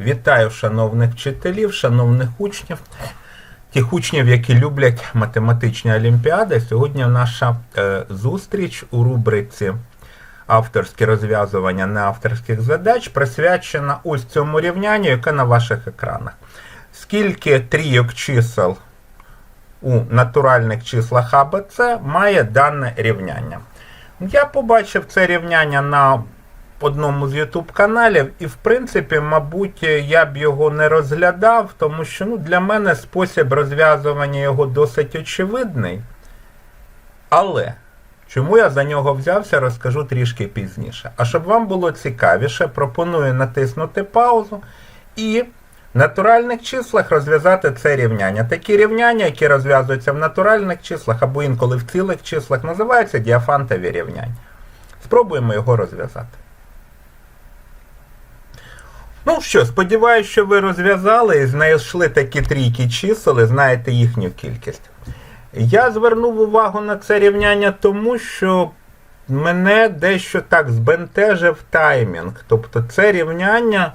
Вітаю шановних вчителів, шановних учнів, тих учнів, які люблять математичні олімпіади. Сьогодні наша е, зустріч у рубриці авторські розв'язування неавторських задач присвячена ось цьому рівнянню, яке на ваших екранах. Скільки трійок чисел у натуральних числах А, Б, С має дане рівняння? Я побачив це рівняння на одному з YouTube каналів, і в принципі, мабуть, я б його не розглядав, тому що ну, для мене спосіб розв'язування його досить очевидний. Але чому я за нього взявся, розкажу трішки пізніше. А щоб вам було цікавіше, пропоную натиснути паузу і в натуральних числах розв'язати це рівняння. Такі рівняння, які розв'язуються в натуральних числах або інколи в цілих числах, називаються діафантові рівняння. Спробуємо його розв'язати. Ну що, сподіваюся, що ви розв'язали і знайшли такі трійки чисел і знаєте їхню кількість. Я звернув увагу на це рівняння тому, що мене дещо так збентежив таймінг. Тобто це рівняння,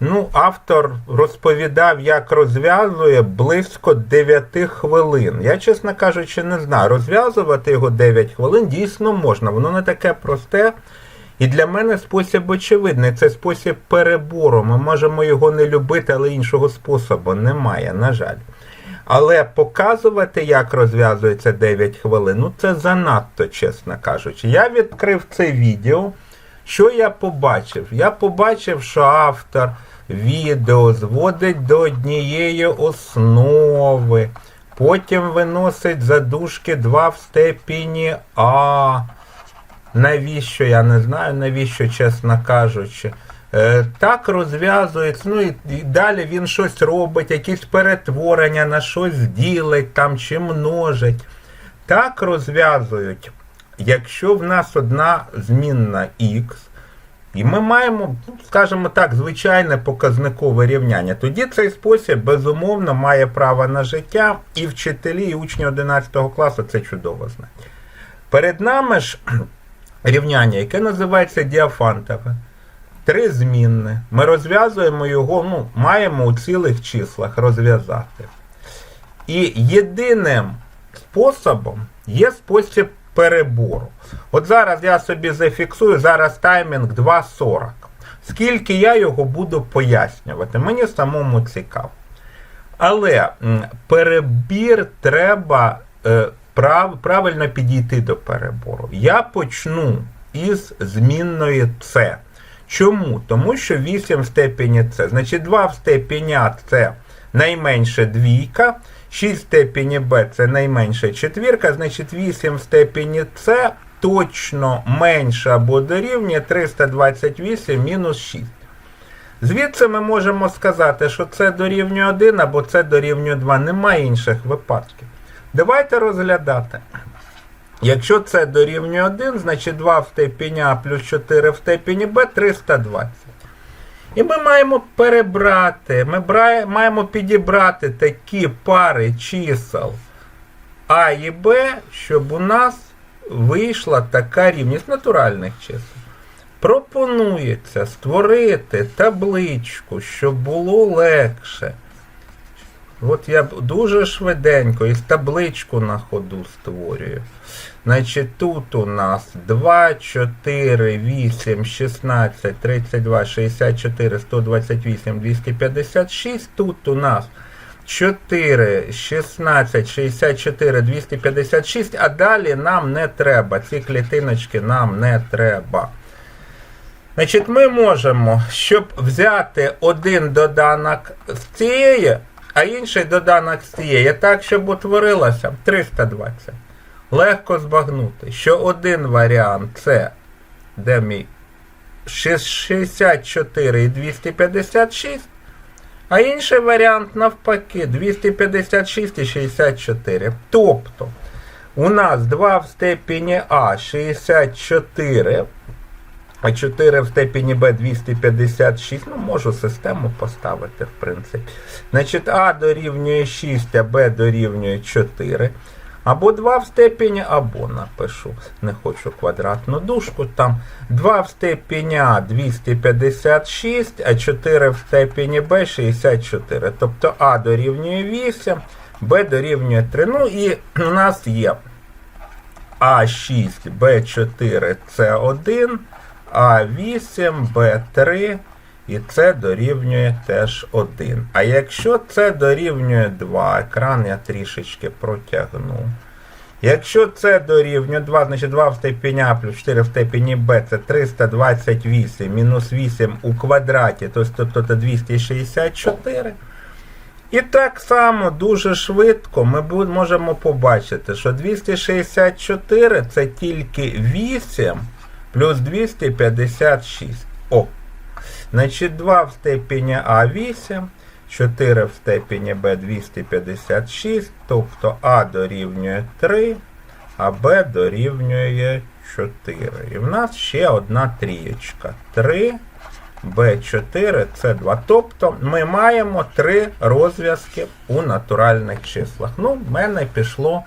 ну, автор розповідав, як розв'язує близько 9 хвилин. Я, чесно кажучи, не знаю. Розв'язувати його 9 хвилин дійсно можна. Воно не таке просте. І для мене спосіб очевидний. Це спосіб перебору. Ми можемо його не любити, але іншого способу немає, на жаль. Але показувати, як розв'язується 9 хвилин, ну це занадто, чесно кажучи. Я відкрив це відео. Що я побачив? Я побачив, що автор відео зводить до однієї основи, потім виносить задушки 2 в степені А. Навіщо, я не знаю, навіщо, чесно кажучи. Е, так розв'язується, ну і, далі він щось робить, якісь перетворення на щось ділить там чи множить. Так розв'язують, якщо в нас одна змінна х, і ми маємо, ну, скажімо так, звичайне показникове рівняння. Тоді цей спосіб, безумовно, має право на життя, і вчителі, і учні 11 класу це чудово знають. Перед нами ж рівняння, яке називається діафантове. Три змінне. Ми розв'язуємо його, ну, маємо у цілих числах розв'язати. І єдиним способом є спосіб перебору. От зараз я собі зафіксую, зараз таймінг 2.40. Скільки я його буду пояснювати, мені самому цікаво. Але перебір треба е, прав, правильно підійти до перебору. Я почну із змінної С. Чому? Тому що 8 в степені С. Значить, 2 в степені А це найменше двійка, 6 в степені Б це найменше четвірка, значить 8 в степені С точно менше або дорівнює 328 мінус 6. Звідси ми можемо сказати, що це дорівнює 1 або це дорівнює 2. Немає інших випадків. Давайте розглядати. Якщо це дорівнює 1, значить 2 в степені А плюс 4 в степені Б 320. І ми маємо перебрати, ми маємо підібрати такі пари чисел А і Б, щоб у нас вийшла така рівність натуральних чисел. Пропонується створити табличку, щоб було легше. От я дуже швиденько із табличку на ходу створюю. Значить, тут у нас 2, 4, 8, 16, 32, 64, 128, 256. Тут у нас 4, 16, 64, 256, а далі нам не треба. Ці клітиночки нам не треба. Значить, ми можемо, щоб взяти один доданок з цієї, а інший доданок з так, щоб утворилося 320. Легко збагнути, що один варіант це де мій 64 і 256, а інший варіант навпаки 256 і 64. Тобто у нас 2 в степені А 64, а 4 в степені Б 256. Ну, можу систему поставити, в принципі. Значить, А дорівнює 6, а Б дорівнює 4. Або 2 в степені, або напишу. Не хочу квадратну дужку. Там 2 в степені А 256, а 4 в степені Б 64. Тобто А дорівнює 8, Б дорівнює 3. Ну і у нас є А6, Б4, С1, А8, Б3. І це дорівнює теж 1. А якщо це дорівнює 2, екран я трішечки протягну. Якщо це дорівнює 2, значить 2 в степені А плюс 4 в степені Б це 328 мінус 8 у квадраті, тобто, тобто 264. І так само дуже швидко ми можемо побачити, що 264 це тільки 8 плюс 256. О! Значить, 2 в степені А 8, 4 в степені Б 256, тобто А дорівнює 3, а Б дорівнює 4. І в нас ще одна трієчка. 3, Б4, С2. Тобто ми маємо три розв'язки у натуральних числах. Ну, в мене пішло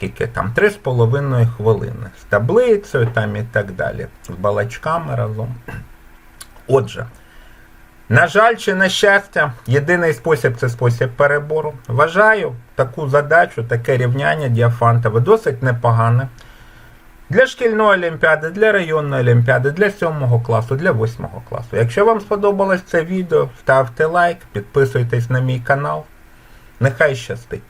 скільки там 3,5 хвилини з таблицею там і так далі. З балачками разом. Отже, на жаль, чи на щастя, єдиний спосіб це спосіб перебору. Вважаю таку задачу, таке рівняння діафантове досить непогане. Для шкільної олімпіади, для районної олімпіади, для 7 класу, для 8 класу. Якщо вам сподобалось це відео, ставте лайк, підписуйтесь на мій канал. Нехай щастить!